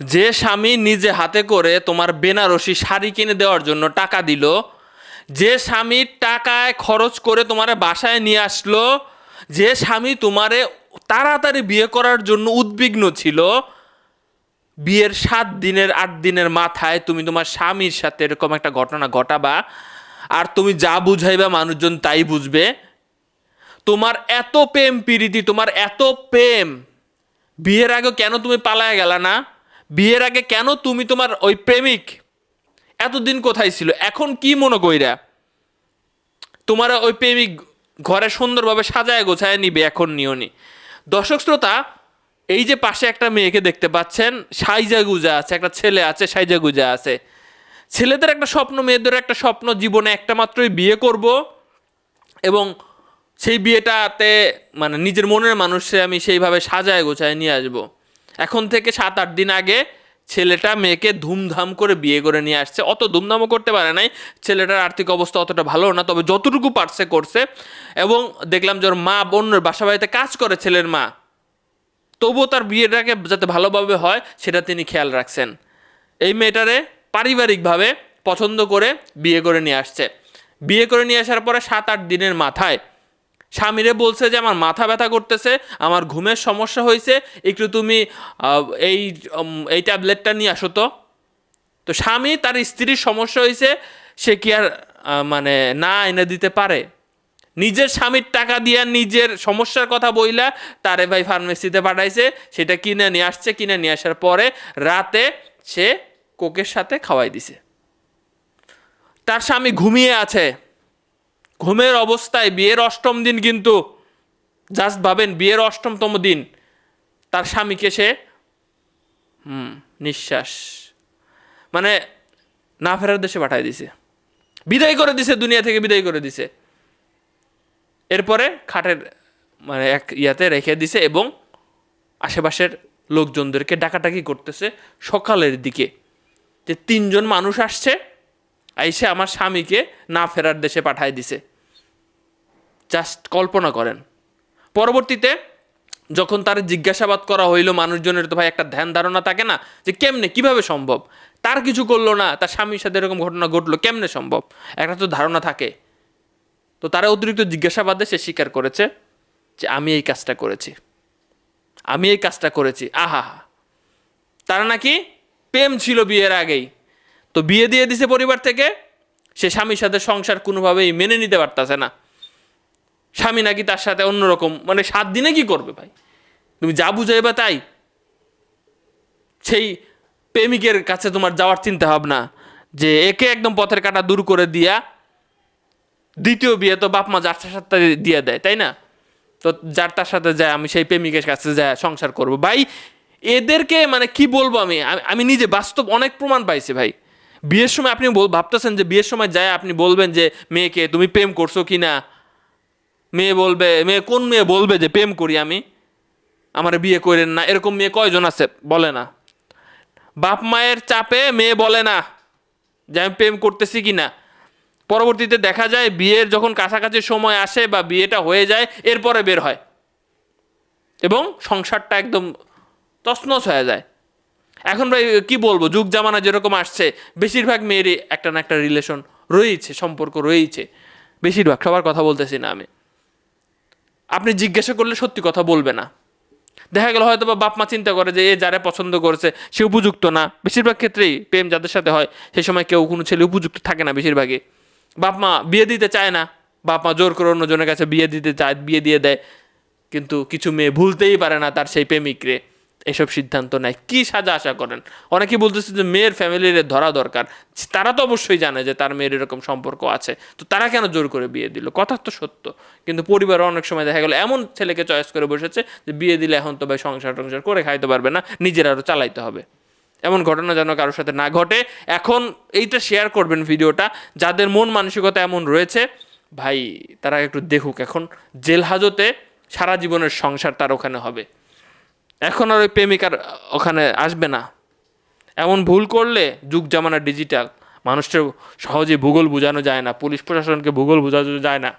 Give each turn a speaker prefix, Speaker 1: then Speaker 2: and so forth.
Speaker 1: যে স্বামী নিজে হাতে করে তোমার বেনারসি শাড়ি কিনে দেওয়ার জন্য টাকা দিল, যে স্বামী টাকায় খরচ করে তোমার বাসায় নিয়ে আসলো, যে স্বামী তোমারে তাড়াতাড়ি বিয়ে করার জন্য উদ্বিগ্ন ছিল, বিয়ের সাত দিনের, আট দিনের মাথায় তুমি তোমার স্বামীর সাথে এরকম একটা ঘটনা ঘটাবা, আর তুমি যা বুঝাইবা মানুষজন তাই বুঝবে। তোমার এত প্রেম, প্রীতি, তোমার এত প্রেম, বিয়ের আগে কেন তুমি পালায় গেলা না? বিয়ের আগে কেন তুমি তোমার ওই প্রেমিক? এতদিন কোথায় ছিল? এখন কি মনে কইরা? তোমার ওই প্রেমিক ঘরে সুন্দরভাবে সাজায় গোছায় নিবে, এখন নিওনি দর্শক শ্রোতা, এই যে পাশে একটা মেয়েকে দেখতে পাচ্ছেন সাইজা গুজা আছে, একটা ছেলে আছে সাইজা গুজা আছে। ছেলেদের একটা স্বপ্ন, মেয়েদের একটা স্বপ্ন, জীবনে একটা মাত্রই বিয়ে করব এবং সেই বিয়েটাতে মানে নিজের মনের মানুষে আমি সেইভাবে সাজায় গোছায় নিয়ে আসব। এখন থেকে সাত, আট দিন আগে ছেলেটা মেয়েকে ধুমধাম করে বিয়ে করে নিয়ে আসছে। অত ধুমধামও করতে পারে নাই। ছেলেটার আর্থিক অবস্থা অতটা ভালো না, তবে যতটুকু পারছে করছে। এবং দেখলাম যে ওর মা অন্যের বাসা বাড়িতে কাজ করে ছেলের মা। তবুও তার বিয়েটাকে যাতে ভালোভাবে হয়, সেটা তিনি খেয়াল রাখছেন। এই মেয়েটারে পারিবারিকভাবে পছন্দ করে বিয়ে করে নিয়ে আসছে। বিয়ে করে নিয়ে আসার পরে সাত, আট দিনের মাথায় স্বামীরে বলছে যে, আমার মাথা ব্যথা করতেছে, আমার ঘুমের সমস্যা হয়েছে একটু তুমি এই এই ট্যাবলেটটা নিয়ে আসো তো। তো স্বামী তার স্ত্রীর সমস্যা হয়েছে সে কি আর মানে না এনে দিতে পারে? নিজের স্বামীর টাকা দিয়া নিজের সমস্যার কথা বইলা তারে ভাই ফার্মেসিতে পাঠাইছে, সেটা কিনে নিয়ে আসছে, কিনে নিয়ে আসার পরে রাতে সে কোকের সাথে খাওয়াই দিছে। তার স্বামী ঘুমিয়ে আছে। ঘুমের অবস্থায় বিয়ের অষ্টম দিন কিন্তু জাস্ট ভাবেন বিয়ের অষ্টমতম দিন। তার স্বামীকে সে, হুম, নিঃশ্বাস মানে না ফেরার দেশে পাঠায় দিছে। বিদায় করে দিছে, দুনিয়া থেকে বিদায় করে দিছে। এরপরে খাটের মানে এক ইয়াতে রেখে দিছে এবং আশেপাশের লোকজনদেরকে ডাকাডাকি করতেছে সকালের দিকে। যে তিনজন মানুষ আসছে, আইসে আমার স্বামীকে না ফেরার দেশে পাঠায় দিছে। জাস্ট কল্পনা করেন। পরবর্তীতে যখন তার জিজ্ঞাসাবাদ করা হইল মানুষজনের, তো ভাই একটা ধ্যান ধারণা থাকে না যে কেমনে, কীভাবে সম্ভব? তার কিছু করল না, তার স্বামীর সাথে এরকম ঘটনা ঘটলো, কেমনে সম্ভব? একটা তো ধারণা থাকে। তো তারা অতিরিক্ত জিজ্ঞাসাবাদে সে স্বীকার করেছে যে, আমি এই কাজটা করেছি। আমি এই কাজটা করেছি। আহা হা। তারা নাকি প্রেম ছিল বিয়ের আগেই। তো বিয়ে দিয়ে দিছে পরিবার থেকে, সে স্বামীর সাথে সংসার কোনোভাবেই মেনে নিতে পারতাছে না। স্বামী নাকি তার সাথে অন্যরকম মানে সাত দিনে কি করবে ভাই? তুমি যা বুঝাইবা তাই। সেই প্রেমিকের কাছে তোমার যাওয়ার চিন্তা ভাবনা, যে একে একদম পথের কাটা দূর করে দিয়া দ্বিতীয় বিয়ে তো বাপ মা যার সাথে দিয়ে দেয়, তাই না? তো যার তার সাথে যায়, আমি সেই প্রেমিকের কাছে যায়, সংসার করব। ভাই, এদেরকে মানে কি বলব আমি? আমি- নিজে বাস্তব অনেক প্রমাণ পাইছি ভাই। বিয়ের সময় আপনি ভাবতেছেন যে বিয়ের সময় যায়, আপনি বলবেন যে, মেয়েকে তুমি প্রেম করছ কি না মেয়ে বলবে, মেয়ে কোন মেয়ে বলবে যে প্রেম করি আমি? আমার বিয়ে করেন না। এরকম মেয়ে কয়জন আছে? বলে না। বাপ মায়ের চাপে মেয়ে বলে না যে আমি প্রেম করতেছি কি না পরবর্তীতে দেখা যায় বিয়ের যখন কাছাকাছি সময় আসে বা বিয়েটা হয়ে যায়, এরপরে বের হয়। এবং সংসারটা একদম তছনছ হয়ে যায়। এখন ভাই, কি বলব? যুগ জামানা যেরকম আসছে, বেশিরভাগ মেয়েরই একটা না একটা রিলেশন রয়েছে সম্পর্ক রয়েছে বেশিরভাগ, সবার কথা বলতেছি না আমি। আপনি জিজ্ঞাসা করলে সত্যি কথা বলবে না। দেখা গেল হয়তো বা বাপ মা চিন্তা করে যে এ যারা পছন্দ করেছে, সে উপযুক্ত না। বেশিরভাগ ক্ষেত্রেই প্রেম যাদের সাথে হয়, সেই সময় কেউ কোনো ছেলে উপযুক্ত থাকে না বেশিরভাগই বাপ মা বিয়ে দিতে চায় না। বাপ মা জোর করে অন্যজনের কাছে বিয়ে দিতে চায়, বিয়ে দিয়ে দেয়। কিন্তু কিছু মেয়ে ভুলতেই পারে না তার সেই প্রেমিকরে। এসব সিদ্ধান্ত নেয়। কি সাজা আশা করেন? অনেকে বলতেছে যে মেয়ের ফ্যামিলির ধরা দরকার। তারা তো অবশ্যই জানে যে তার মেয়ের এরকম সম্পর্ক আছে। তো তারা কেন জোর করে বিয়ে দিল? কথা তো সত্য। কিন্তু পরিবার অনেক সময় দেখা গেল, এমন ছেলেকে চয়েস করে বসেছে যে বিয়ে দিলে এখন তো ভাই সংসার টংসার করে খাইতে পারবে না, নিজের আরও চালাইতে হবে। এমন ঘটনা যেন কারোর সাথে না ঘটে। এখন এইটা শেয়ার করবেন ভিডিওটা। যাদের মন মানসিকতা এমন রয়েছে, ভাই তারা একটু দেখুক এখন। জেল হাজতে সারা জীবনের সংসার তার ওখানে হবে। এখন আর ওই প্রেমিকার ওখানে আসবে না। এমন ভুল করলে যুগ জামানা ডিজিটাল মানুষের সহজে ভূগোল বোঝানো যায় না, পুলিশ প্রশাসনকে ভূগোল বোঝানো যায় না।